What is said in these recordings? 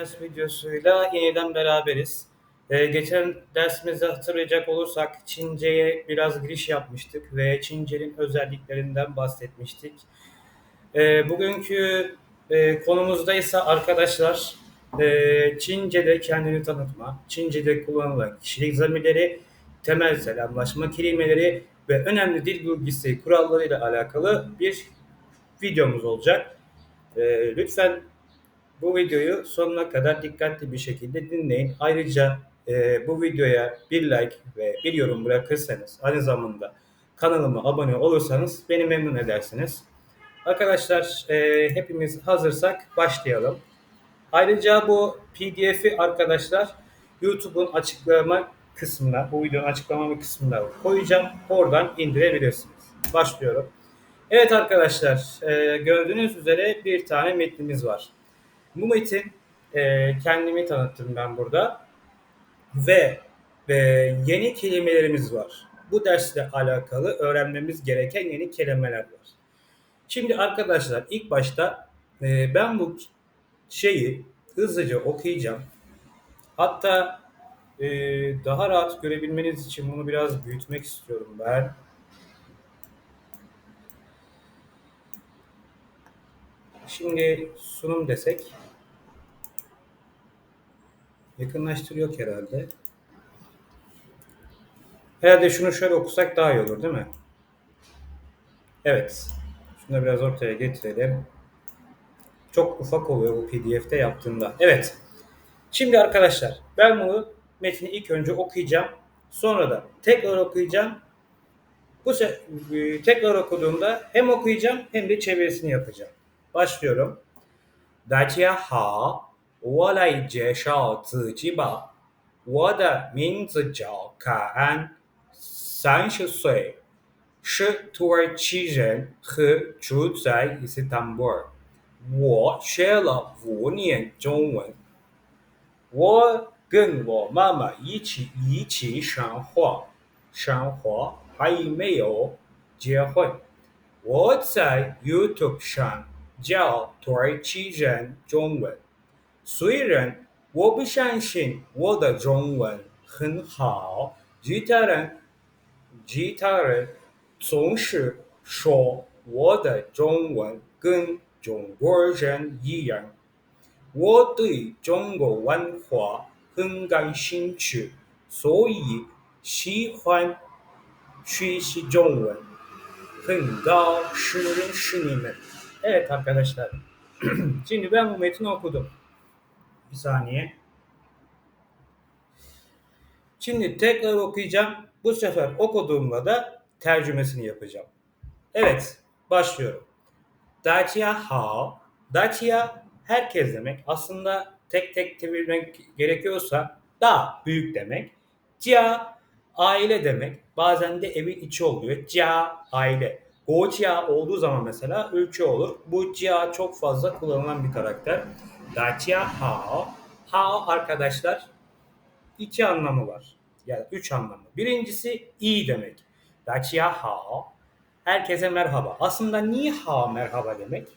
ders videosuyla yeniden beraberiz. Ee, geçen dersimizde hatırlayacak olursak Çince'ye biraz giriş yapmıştık ve Çince'nin özelliklerinden bahsetmiştik. Ee, bugünkü e, konumuzda ise arkadaşlar e, Çince'de kendini tanıtma, Çince'de kullanılan kişilik zamirleri, temel selamlaşma kelimeleri ve önemli dil bilgisi kurallarıyla alakalı bir videomuz olacak. E, lütfen bu videoyu sonuna kadar dikkatli bir şekilde dinleyin. Ayrıca e, bu videoya bir like ve bir yorum bırakırsanız aynı zamanda kanalıma abone olursanız beni memnun edersiniz. Arkadaşlar e, hepimiz hazırsak başlayalım. Ayrıca bu pdf'i arkadaşlar YouTube'un açıklama kısmına, bu videonun açıklama kısmına koyacağım. Oradan indirebilirsiniz. Başlıyorum. Evet arkadaşlar, e, gördüğünüz üzere bir tane metnimiz var. Bu metin e, kendimi tanıttım ben burada ve e, yeni kelimelerimiz var. Bu dersle alakalı öğrenmemiz gereken yeni kelimeler var. Şimdi arkadaşlar ilk başta e, ben bu şeyi hızlıca okuyacağım. Hatta e, daha rahat görebilmeniz için bunu biraz büyütmek istiyorum ben. Şimdi sunum desek yakınlaştırıyor herhalde. Herhalde şunu şöyle okusak daha iyi olur değil mi? Evet. Şunu da biraz ortaya getirelim. Çok ufak oluyor bu pdf'de yaptığımda. Evet. Şimdi arkadaşlar ben bunu metni ilk önce okuyacağım. Sonra da tekrar okuyacağım. Bu se- tekrar okuduğumda hem okuyacağım hem de çevirisini yapacağım. Başlıyorum. 大家好， 我来介绍自己吧。我的名字叫卡安，三十岁，是土耳其人和住在伊斯坦布尔。我学了五年中文。我跟我妈妈一起一起生活，生活还没有结婚。我在 YouTube 上教土耳其人中文，虽然我不相信我的中文很好，其他人其他人总是说我的中文跟中国人一样。我对中国文化很感兴趣，所以喜欢学习中文。很高是认识你们。Evet arkadaşlar. Şimdi ben bu metni okudum. Bir saniye. Şimdi tekrar okuyacağım. Bu sefer okuduğumda da tercümesini yapacağım. Evet, başlıyorum. Dacia hao. Dacia herkes demek. Aslında tek tek çevirmek gerekiyorsa daha büyük demek. Cia aile demek. Bazen de evin içi oluyor. Cia aile. Gocia olduğu zaman mesela ülke olur. Bu Cia çok fazla kullanılan bir karakter. Dacia hao. Hao arkadaşlar iki anlamı var. Yani üç anlamı. Birincisi iyi demek. Dacia hao. Herkese merhaba. Aslında ni hao merhaba demek.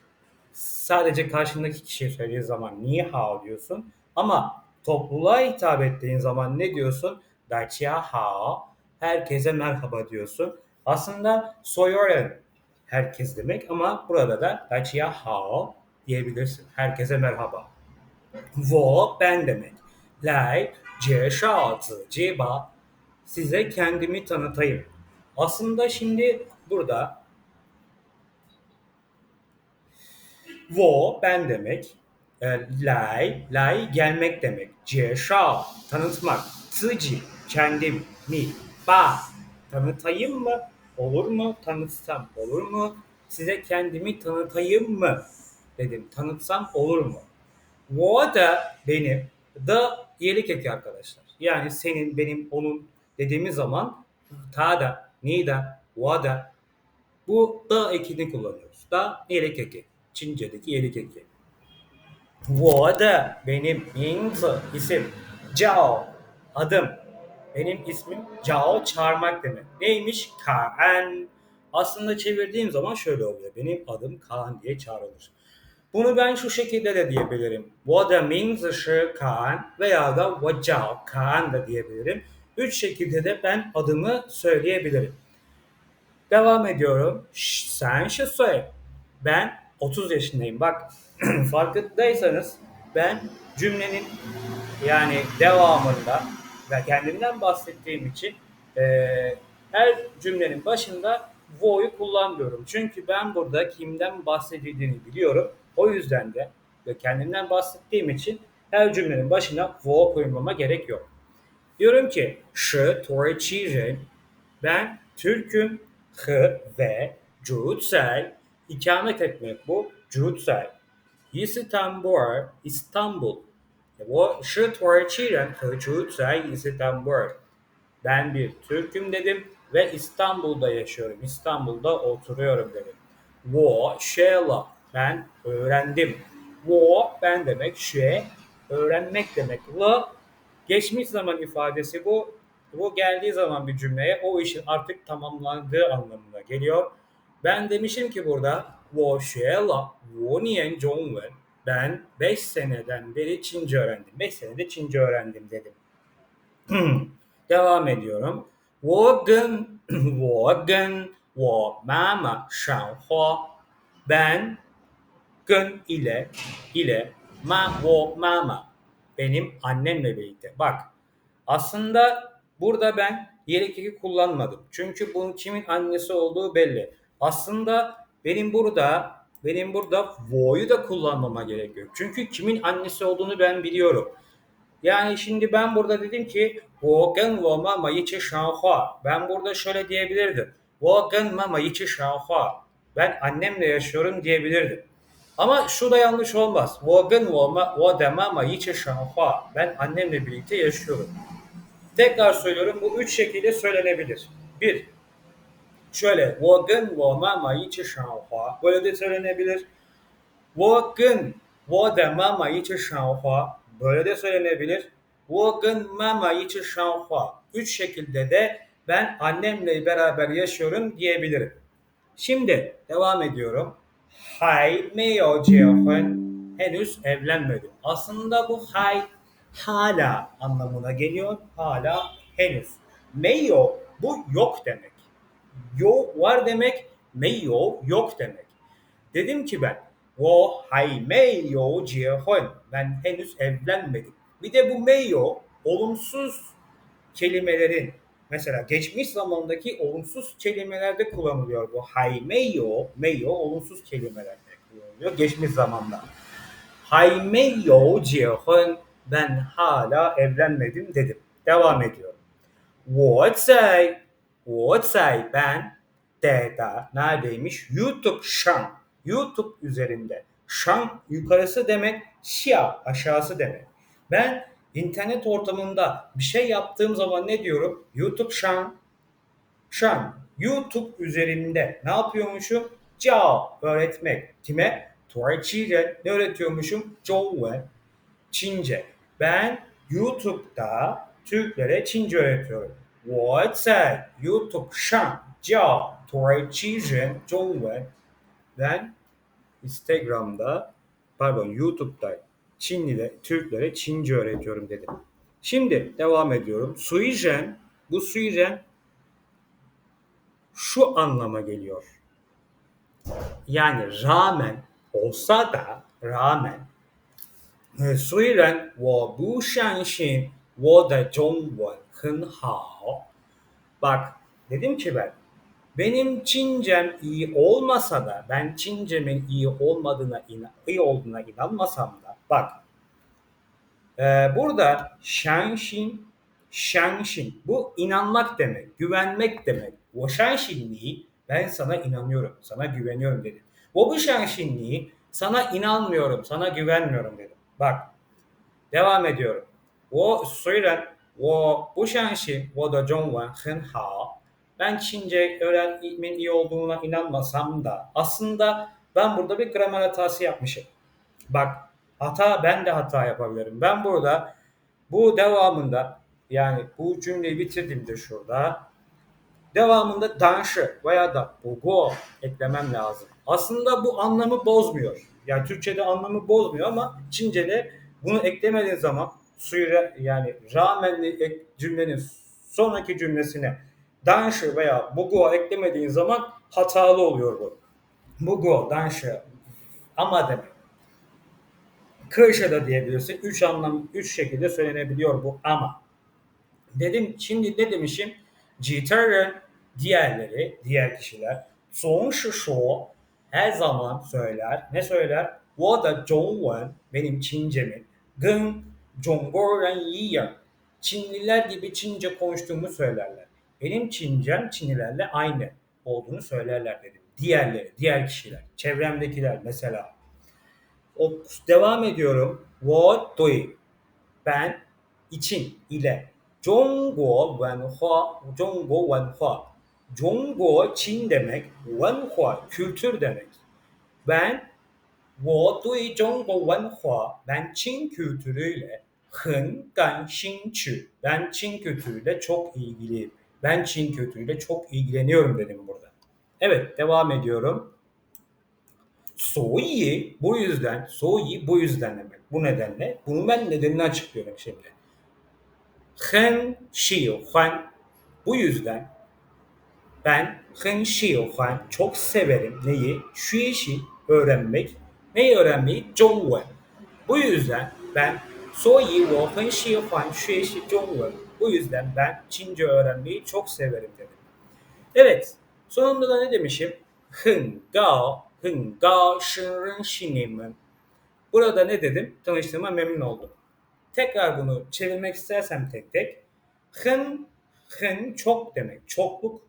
Sadece karşındaki kişiye söylediğin zaman ni hao diyorsun. Ama topluluğa hitap ettiğin zaman ne diyorsun? Dacia hao. Herkese merhaba diyorsun. Aslında soyoren herkes demek ama burada da Dacia hao diyebilirsin. Herkese merhaba. Wo ben demek. Like, C, şaatı, ciba. Size kendimi tanıtayım. Aslında şimdi burada wo ben demek. E, lay, lay gelmek demek. C, şao, tanıtmak. Tıci, kendim, mi, ba, tanıtayım mı? Olur mu? Tanıtsam olur mu? Size kendimi tanıtayım mı? Dedim. Tanıtsam olur mu? Wo da benim. Da iyilik eki arkadaşlar. Yani senin, benim, onun dediğimiz zaman ta da, ni da, wa da bu da ekini kullanıyoruz. Da iyilik eki. Çince'deki iyilik eki. Wo da benim, mingzi, isim. Cao, adım. Benim ismim Cao çağırmak demek. Neymiş? Kaan. Aslında çevirdiğim zaman şöyle oluyor. Benim adım Kaan diye çağrılır. Bunu ben şu şekilde de diyebilirim. 我的名字是 Kaan veya da 我叫 Kaan da diyebilirim. Üç şekilde de ben adımı söyleyebilirim. Devam ediyorum. Ş- Sen şu söyle. Ben 30 yaşındayım. Bak farkındaysanız ben cümlenin yani devamında ve kendimden bahsettiğim için eee, her cümlenin başında wo'yu kullanmıyorum. Çünkü ben burada kimden bahsedildiğini biliyorum. o yüzden de ve kendimden bahsettiğim için her cümlenin başına vo koymama gerek yok. Diyorum ki şı Torçirin ben Türk'üm hı ve cutsel ikamet etmek bu cutsel. İstanbul İstanbul. O şı Torçirin hı cutsel İstanbul. Ben bir Türk'üm dedim ve İstanbul'da yaşıyorum. İstanbul'da oturuyorum dedim. Wo Sheila ben öğrendim. 我ben demek, 学 öğrenmek demek. 了 geçmiş zaman ifadesi bu. Bu geldiği zaman bir cümleye o işin artık tamamlandığı anlamına geliyor. Ben demişim ki burada 我学了五年中文. Ben 5 seneden beri Çince öğrendim. 5 senede Çince öğrendim dedim. Devam ediyorum. 我跟我跟我妈妈上花. Ben Gön ile ile ma wo mama benim annemle birlikte. Bak aslında burada ben yerekiki kullanmadım. Çünkü bunun kimin annesi olduğu belli. Aslında benim burada benim burada wo'yu da kullanmama gerek yok. Çünkü kimin annesi olduğunu ben biliyorum. Yani şimdi ben burada dedim ki Wogen wo mama yiçi şanhua. Ben burada şöyle diyebilirdim. Wogen mama yiçi şanhua. Ben annemle yaşıyorum diyebilirdim. Ama şu da yanlış olmaz. O ben o demama yiçe şanhua. Ben annemle birlikte yaşıyorum. Tekrar söylüyorum bu üç şekilde söylenebilir. Bir, şöyle o ben o mama yiçe şanhua. Böyle de söylenebilir. O ben o demama yiçe şanhua. Böyle de söylenebilir. O ben mama yiçe şanhua. Üç şekilde de ben annemle beraber yaşıyorum diyebilirim. Şimdi devam ediyorum. Hay meo ceohen henüz evlenmedim. Aslında bu hay hala anlamına geliyor. Hala henüz. Meyo bu yok demek. Yo var demek. Meyo yok demek. Dedim ki ben o hay meyo cihon. Ben henüz evlenmedim. Bir de bu meyo olumsuz kelimelerin mesela geçmiş zamandaki olumsuz kelimelerde kullanılıyor bu. 还没有, 没有 olumsuz kelimelerde kullanılıyor geçmiş zamanda. 还没有结婚. Ben hala evlenmedim dedim. Devam ediyorum. 我在我在 ben D'da neredeymiş? YouTube şan. YouTube üzerinde. Şan yukarısı demek, şia aşağısı demek. Ben internet ortamında bir şey yaptığım zaman ne diyorum? YouTube şan. Şan. YouTube üzerinde ne yapıyormuşum? Cao öğretmek. Kime? Tuarçice ne öğretiyormuşum? Zhongwen. Çince. Ben YouTube'da Türklere Çince öğretiyorum. 我在 YouTube 上教土耳其人中文. Ben Instagram'da pardon YouTube'da Çinlilere, Türklere Çince öğretiyorum dedi. Şimdi devam ediyorum. Suijen, bu suijen şu anlama geliyor. Yani rağmen olsa da rağmen ee, suiren wo bu şanşin wo de zhongwen hen hao Bak dedim ki ben benim Çincem iyi olmasa da ben Çincemin iyi olmadığına iyi olduğuna inanmasam bak e, burada şanşin şanşin bu inanmak demek, güvenmek demek. O şanşinliği ben sana inanıyorum, sana güveniyorum dedim. O bu şanşinliği sana inanmıyorum, sana güvenmiyorum dedim. Bak devam ediyorum. 我虽然我不相信我的中文很好，ben Çince öğrenmenin iyi olduğuna inanmasam da aslında ben burada bir gramer hatası yapmışım. Bak hata ben de hata yapabilirim. Ben burada bu devamında yani bu cümleyi bitirdiğimde şurada devamında danşı veya da bugo eklemem lazım. Aslında bu anlamı bozmuyor. Yani Türkçe'de anlamı bozmuyor ama Çince'de bunu eklemediğin zaman suyu yani rağmenli ek, cümlenin sonraki cümlesine danşı veya bugu eklemediğin zaman hatalı oluyor bu. Bugu, danşı ama demek. Kırşa da diyebilirsin. Üç anlam, üç şekilde söylenebiliyor bu ama. Dedim şimdi ne demişim? Gitarı diğerleri, diğer kişiler Song Shisho her zaman söyler. Ne söyler? Wo da Zhongwen benim Çincemin. Gın Zhonggoren Yiyan. Çinliler gibi Çince konuştuğumu söylerler. Benim Çincem Çinlilerle aynı olduğunu söylerler dedim. Diğerleri, diğer kişiler, çevremdekiler mesela o, devam ediyorum. Wo dui. Ben için ile. Zhongguo wenhua. Zhongguo wenhua. Zhongguo Çin demek. Wenhua kültür demek. Ben wo dui zhongguo wenhua. Ben Çin kültürüyle. Hın gan xin çü. Ben Çin kültürüyle çok ilgiliyim. Ben Çin kültürüyle çok ilgileniyorum dedim burada. Evet devam ediyorum. Soyi bu yüzden, soyi bu yüzden demek. Bu nedenle. Bunu ben nedenini açıklıyorum şimdi. Hen Shiu Huan. Bu yüzden ben Hen Shiu Huan çok severim neyi? Şu işi öğrenmek. Neyi öğrenmeyi? Zhongwen. Bu yüzden ben Soyi wo hen shi huan xue shi zhongwen. Bu yüzden ben Çince öğrenmeyi çok severim dedim. Evet. Sonunda da ne demişim? Hın gao Hüngaşırın şinimin. Burada ne dedim? Tanıştığıma memnun oldum. Tekrar bunu çevirmek istersem tek tek. Hın, hın çok demek. Çokluk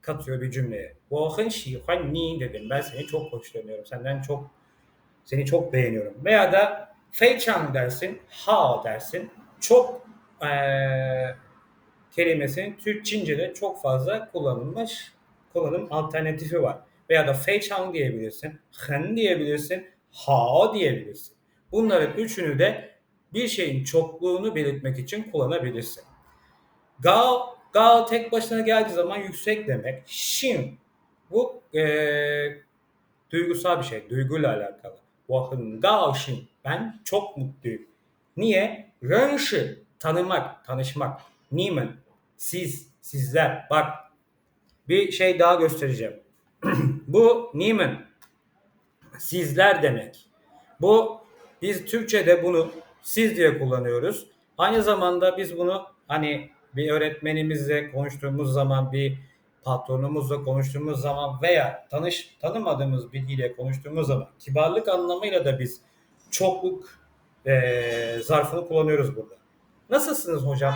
katıyor bir cümleye. Bu Vohın şihan ni dedim. Ben seni çok hoşlanıyorum. Senden çok seni çok beğeniyorum. Veya da feyçan dersin, ha dersin. Çok ee, kelimesinin Türkçince'de çok fazla kullanılmış kullanım alternatifi var veya da feichang diyebilirsin, hen diyebilirsin, hao diyebilirsin. Bunların üçünü de bir şeyin çokluğunu belirtmek için kullanabilirsin. Gao, gao tek başına geldiği zaman yüksek demek. Shin, bu e, duygusal bir şey, duyguyla alakalı. Wahen gao shin, ben çok mutluyum. Niye? Renşi, tanımak, tanışmak. Nimen, siz, sizler. Bak, bir şey daha göstereceğim. bu 你们 sizler demek. Bu biz Türkçe'de bunu siz diye kullanıyoruz. Aynı zamanda biz bunu hani bir öğretmenimizle konuştuğumuz zaman, bir patronumuzla konuştuğumuz zaman veya tanış tanımadığımız biriyle konuştuğumuz zaman kibarlık anlamıyla da biz çokluk e, zarfını kullanıyoruz burada. Nasılsınız hocam?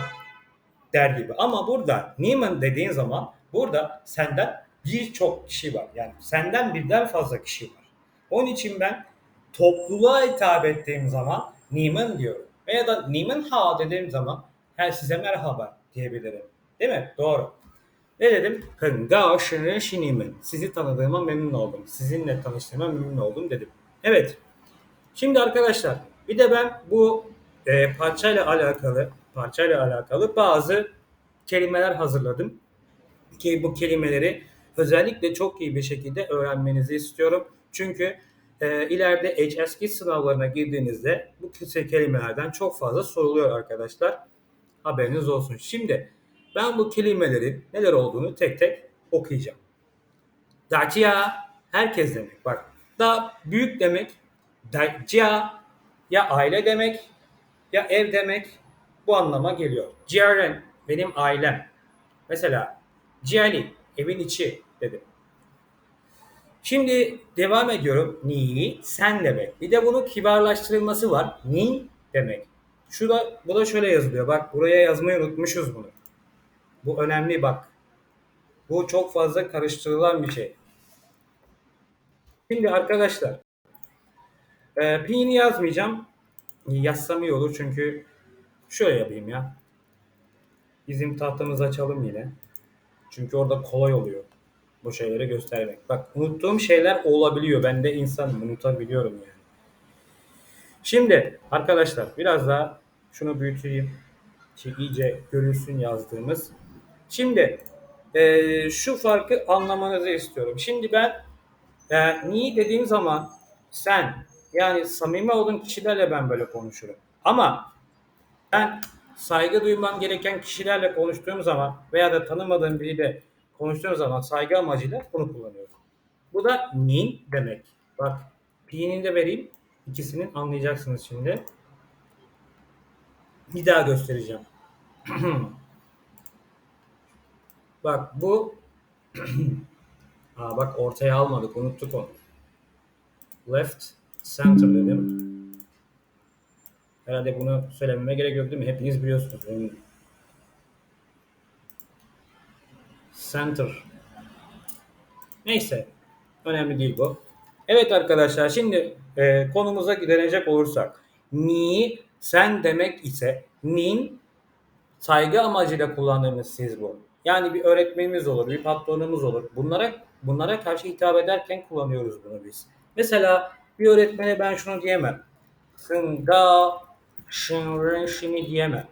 der gibi. Ama burada Neiman dediğin zaman burada senden birçok kişi var. Yani senden birden fazla kişi var. Onun için ben topluluğa hitap ettiğim zaman Niman diyorum. Veya da Niman ha dediğim zaman her size merhaba diyebilirim. Değil mi? Doğru. Ne dedim? Hengao Niman. Sizi tanıdığıma memnun oldum. Sizinle tanıştığıma memnun oldum dedim. Evet. Şimdi arkadaşlar bir de ben bu e, parçayla alakalı parçayla alakalı bazı kelimeler hazırladım. Ki bu kelimeleri özellikle çok iyi bir şekilde öğrenmenizi istiyorum. Çünkü e, ileride HSK sınavlarına girdiğinizde bu kelimelerden çok fazla soruluyor arkadaşlar. Haberiniz olsun. Şimdi ben bu kelimelerin neler olduğunu tek tek okuyacağım. Dacia herkes demek. Bak da büyük demek. Dacia ya aile demek ya ev demek bu anlama geliyor. Ciğeren benim ailem. Mesela ciğerli evin içi dedim. Şimdi devam ediyorum. Ni sen demek. Bir de bunun kibarlaştırılması var. Ni demek. Şu da bu da şöyle yazılıyor. Bak buraya yazmayı unutmuşuz bunu. Bu önemli bak. Bu çok fazla karıştırılan bir şey. Şimdi arkadaşlar e, pinini yazmayacağım. Yazsam iyi olur çünkü şöyle yapayım ya. Bizim tahtamızı açalım yine. Çünkü orada kolay oluyor bu şeyleri göstermek. Bak unuttuğum şeyler olabiliyor. Ben de insanım unutabiliyorum yani. Şimdi arkadaşlar biraz daha şunu büyüteyim. Ki iyice görülsün yazdığımız. Şimdi e, şu farkı anlamanızı istiyorum. Şimdi ben e, ni dediğim zaman sen Yani samimi olduğum kişilerle ben böyle konuşurum. Ama ben saygı duymam gereken kişilerle konuştuğum zaman veya da tanımadığım biriyle konuştuğum zaman saygı amacıyla bunu kullanıyorum. Bu da nin demek. Bak pi'ni de vereyim. İkisinin anlayacaksınız şimdi. Bir daha göstereceğim. bak bu Aa, bak ortaya almadık. Unuttuk onu. Left center dedim. Herhalde bunu söylememe gerek yok değil mi? Hepiniz biliyorsunuz. Eminim. Center. Neyse. Önemli değil bu. Evet arkadaşlar şimdi e, konumuza dönecek olursak. Ni sen demek ise nin saygı amacıyla kullandığımız siz bu. Yani bir öğretmenimiz olur, bir patronumuz olur. Bunlara bunlara karşı hitap ederken kullanıyoruz bunu biz. Mesela bir öğretmene ben şunu diyemem. Hınga şınrın şini diyemem.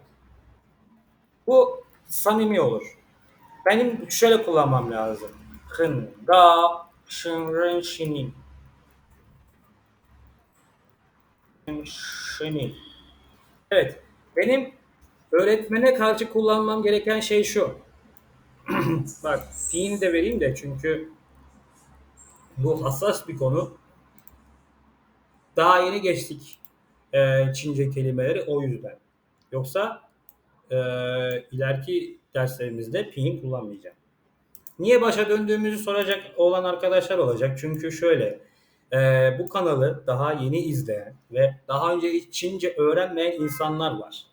Bu samimi olur. Benim şöyle kullanmam lazım. Hınga şınrın şini. Şini. Evet. Benim öğretmene karşı kullanmam gereken şey şu. Bak fiil de vereyim de çünkü bu hassas bir konu. Daha yeni geçtik e, Çince kelimeleri o yüzden. Yoksa e, ileriki derslerimizde pinyin kullanmayacağım. Niye başa döndüğümüzü soracak olan arkadaşlar olacak. Çünkü şöyle e, bu kanalı daha yeni izleyen ve daha önce Çince öğrenmeyen insanlar var.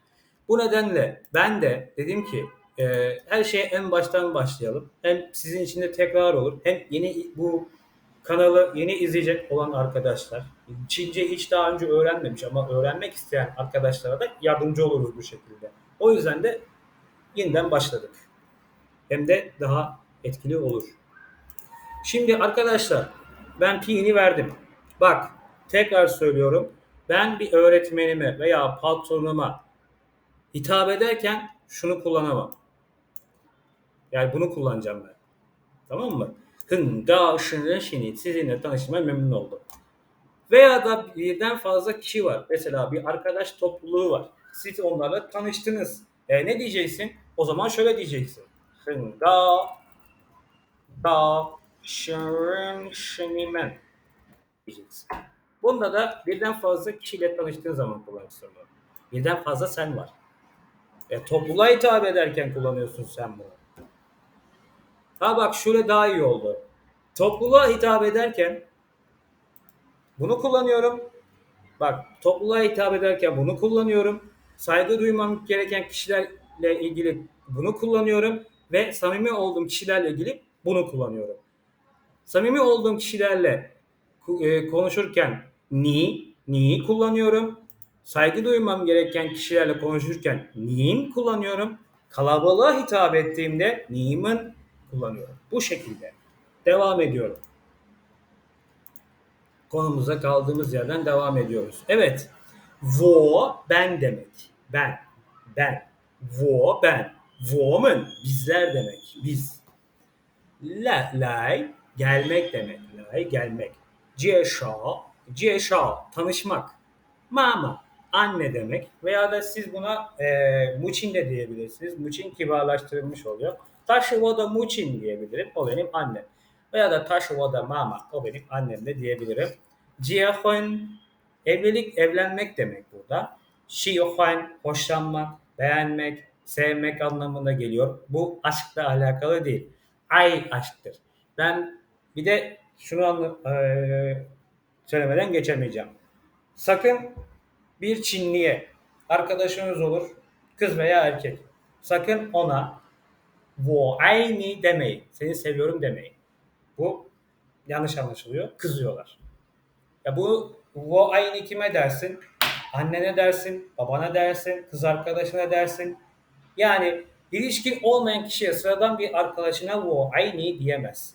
Bu nedenle ben de dedim ki e, her şeye en baştan başlayalım. Hem sizin için de tekrar olur. Hem yeni bu kanalı yeni izleyecek olan arkadaşlar, Çince hiç daha önce öğrenmemiş ama öğrenmek isteyen arkadaşlara da yardımcı oluruz bu şekilde. O yüzden de yeniden başladık. Hem de daha etkili olur. Şimdi arkadaşlar ben pi'ni verdim. Bak tekrar söylüyorum. Ben bir öğretmenime veya patronuma hitap ederken şunu kullanamam. Yani bunu kullanacağım ben. Tamam mı? Hın ga şının şini sizinle tanıştığıma memnun oldum. Veya da birden fazla kişi var. Mesela bir arkadaş topluluğu var. Siz onlarla tanıştınız. E, ne diyeceksin? O zaman şöyle diyeceksin. Hın ga ga şının şinimen diyeceksin. Bunda da birden fazla kişiyle tanıştığın zaman kullanırsın bunu. Birden fazla sen var. E, topluluğa hitap ederken kullanıyorsun sen bunu. Ha bak şöyle daha iyi oldu. Topluluğa hitap ederken bunu kullanıyorum. Bak topluluğa hitap ederken bunu kullanıyorum. Saygı duymam gereken kişilerle ilgili bunu kullanıyorum. Ve samimi olduğum kişilerle ilgili bunu kullanıyorum. Samimi olduğum kişilerle e, konuşurken ni, ni'yi kullanıyorum. Saygı duymam gereken kişilerle konuşurken ni'in kullanıyorum. Kalabalığa hitap ettiğimde ni'imin kullanıyorum. Bu şekilde. Devam ediyorum. Konumuza kaldığımız yerden devam ediyoruz. Evet. Wo ben demek. Ben. Ben. Wo ben. Woman bizler demek. Biz. La, lay gelmek demek. Lay gelmek. Jie shao tanışmak. Mama anne demek. Veya da siz buna e, muçin de diyebilirsiniz. Muçin kibarlaştırılmış oluyor. Taşıvoda muçin diyebilirim. O benim annem. Veya da Taşıvoda mama. O benim annem de diyebilirim. Jiehun evlilik, evlenmek demek burada. Şiyuhan hoşlanmak, beğenmek, sevmek anlamına geliyor. Bu aşkla alakalı değil. Ay aşktır. Ben bir de şunu anla, e, söylemeden geçemeyeceğim. Sakın bir Çinliye arkadaşınız olur, kız veya erkek. Sakın ona wo ni demeyin. Seni seviyorum demeyin. Bu yanlış anlaşılıyor. Kızıyorlar. Ya bu wo ni kime dersin? Annene dersin, babana dersin, kız arkadaşına dersin. Yani ilişkin olmayan kişiye sıradan bir arkadaşına wo ni diyemez.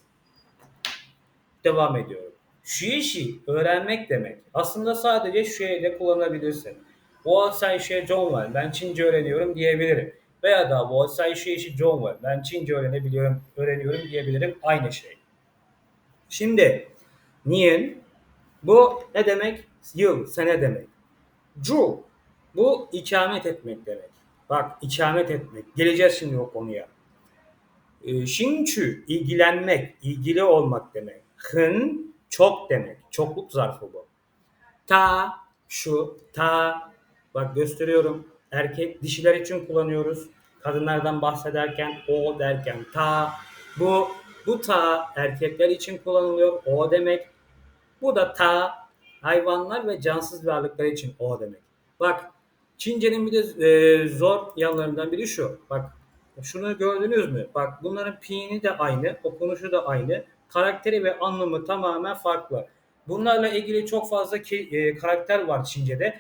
Devam ediyorum. Şuişi öğrenmek demek. Aslında sadece şuye de kullanabilirsin. Wo sai şue Zhongwen. Ben Çince öğreniyorum diyebilirim. Veya da wo sai şue şi Zhongwen. Ben Çince öğrenebiliyorum, öğreniyorum diyebilirim. Aynı şey. Şimdi niyen bu ne demek? yıl, sene demek. Cu, bu ikamet etmek demek. Bak ikamet etmek. Geleceğiz şimdi o konuya. E, Şinçü, ilgilenmek, ilgili olmak demek. Hın, çok demek. Çokluk zarfı bu. Ta, şu, ta, bak gösteriyorum. Erkek, dişiler için kullanıyoruz. Kadınlardan bahsederken o derken ta. Bu, bu ta erkekler için kullanılıyor. O demek. Bu da ta hayvanlar ve cansız varlıklar için o demek. Bak Çince'nin bir de e, zor yanlarından biri şu. Bak şunu gördünüz mü? Bak bunların pi'ni de aynı, okunuşu da aynı. Karakteri ve anlamı tamamen farklı. Bunlarla ilgili çok fazla ki, e, karakter var Çince'de.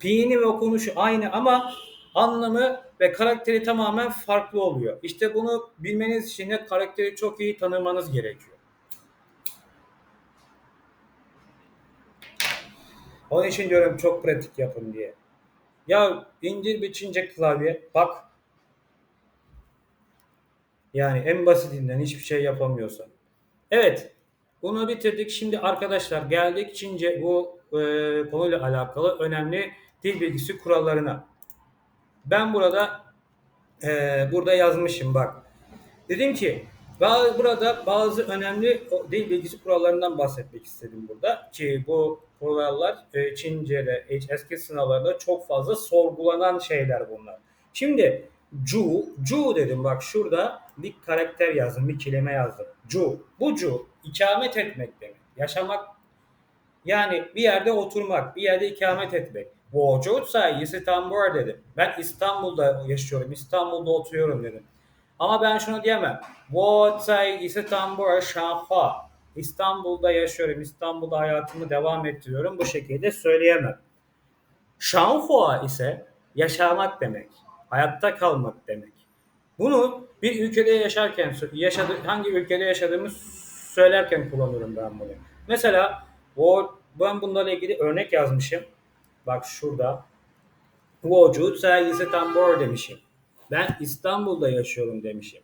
Pi'ni ve okunuşu aynı ama anlamı ve karakteri tamamen farklı oluyor. İşte bunu bilmeniz için de karakteri çok iyi tanımanız gerekiyor. Onun için diyorum çok pratik yapın diye. Ya indir bir Çince klavye bak. Yani en basitinden hiçbir şey yapamıyorsan. Evet. Bunu bitirdik. Şimdi arkadaşlar geldik Çince bu e, konuyla alakalı önemli dil bilgisi kurallarına. Ben burada e, burada yazmışım bak. Dedim ki burada bazı önemli dil bilgisi kurallarından bahsetmek istedim burada. Ki bu bu aralar e, Çince'de, e, eski sınavlarda çok fazla sorgulanan şeyler bunlar. Şimdi Cu, Cu dedim bak şurada bir karakter yazdım, bir kelime yazdım. Cu. Bu Cu ikamet etmek demek. Yaşamak yani bir yerde oturmak, bir yerde ikamet etmek. Vücut sayesi tam bu dedim. Ben İstanbul'da yaşıyorum, İstanbul'da oturuyorum dedim. Ama ben şunu diyemem. Vücut sayesi tam bu İstanbul'da yaşıyorum, İstanbul'da hayatımı devam ettiriyorum bu şekilde söyleyemem. Şanhua ise yaşamak demek, hayatta kalmak demek. Bunu bir ülkede yaşarken, yaşadı, hangi ülkede yaşadığımı söylerken kullanıyorum ben bunu. Mesela o, ben bunlarla ilgili örnek yazmışım. Bak şurada. Wocu sergisi tambor demişim. Ben İstanbul'da yaşıyorum demişim.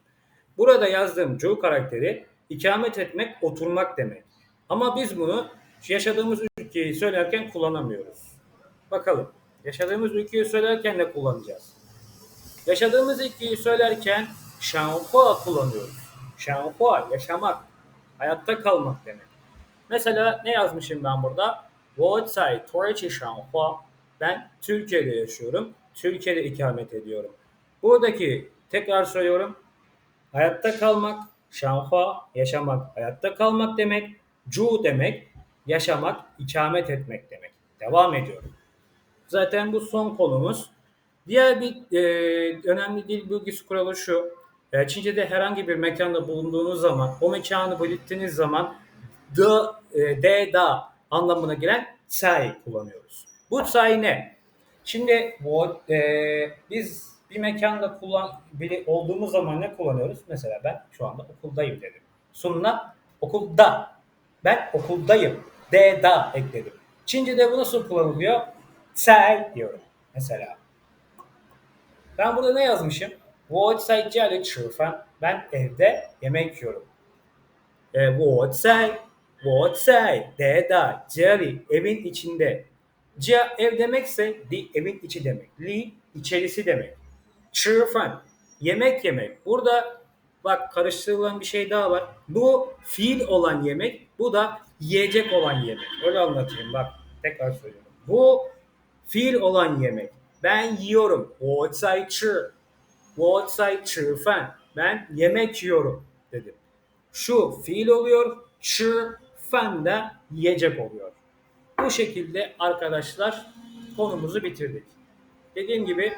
Burada yazdığım Cu karakteri İkamet etmek oturmak demek. Ama biz bunu yaşadığımız ülkeyi söylerken kullanamıyoruz. Bakalım. Yaşadığımız ülkeyi söylerken ne kullanacağız? Yaşadığımız ülkeyi söylerken şanhua kullanıyoruz. Şanhua yaşamak, hayatta kalmak demek. Mesela ne yazmışım ben burada? Wotsai Toreçi Şanhua. Ben Türkiye'de yaşıyorum. Türkiye'de ikamet ediyorum. Buradaki tekrar söylüyorum. Hayatta kalmak, şanhua, yaşamak, hayatta kalmak demek. Cu demek, yaşamak, ikamet etmek demek. Devam ediyorum. Zaten bu son konumuz. Diğer bir e, önemli dil bilgisi kuralı şu. E, Çince'de herhangi bir mekanda bulunduğunuz zaman, o mekanı belirttiğiniz zaman the, e, de, da anlamına gelen tsai kullanıyoruz. Bu tsai ne? Şimdi bu, e, biz bir mekanda kullan biri olduğumuz zaman ne kullanıyoruz? Mesela ben şu anda okuldayım dedim. Sonuna okulda. Ben okuldayım. De da ekledim. Çince'de bu nasıl kullanılıyor? Tsel diyorum mesela. Ben burada ne yazmışım? Wotsaicale çırfen. Ben evde yemek yiyorum. E, Wotsai, Wotsai, de da, ceri, evin içinde. Cia ev demekse di evin içi demek. Li içerisi demek. Çırfan yemek yemek. Burada bak karıştırılan bir şey daha var. Bu fiil olan yemek, bu da yiyecek olan yemek. Öyle anlatayım bak. Tekrar söylüyorum. Bu fiil olan yemek. Ben yiyorum. 我在吃我在吃饭. Ben yemek yiyorum dedim. Şu fiil oluyor. 吃 fan da yiyecek oluyor. Bu şekilde arkadaşlar konumuzu bitirdik. Dediğim gibi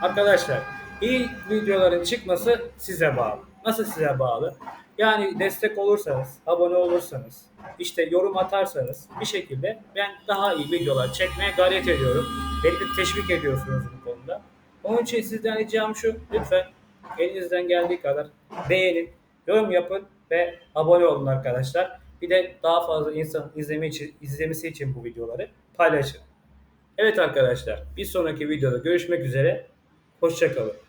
arkadaşlar iyi videoların çıkması size bağlı. Nasıl size bağlı? Yani destek olursanız, abone olursanız, işte yorum atarsanız bir şekilde ben daha iyi videolar çekmeye gayret ediyorum. Beni de teşvik ediyorsunuz bu konuda. Onun için sizden ricam şu, lütfen elinizden geldiği kadar beğenin, yorum yapın ve abone olun arkadaşlar. Bir de daha fazla insan izleme için, izlemesi için bu videoları paylaşın. Evet arkadaşlar bir sonraki videoda görüşmek üzere. Hoşçakalın.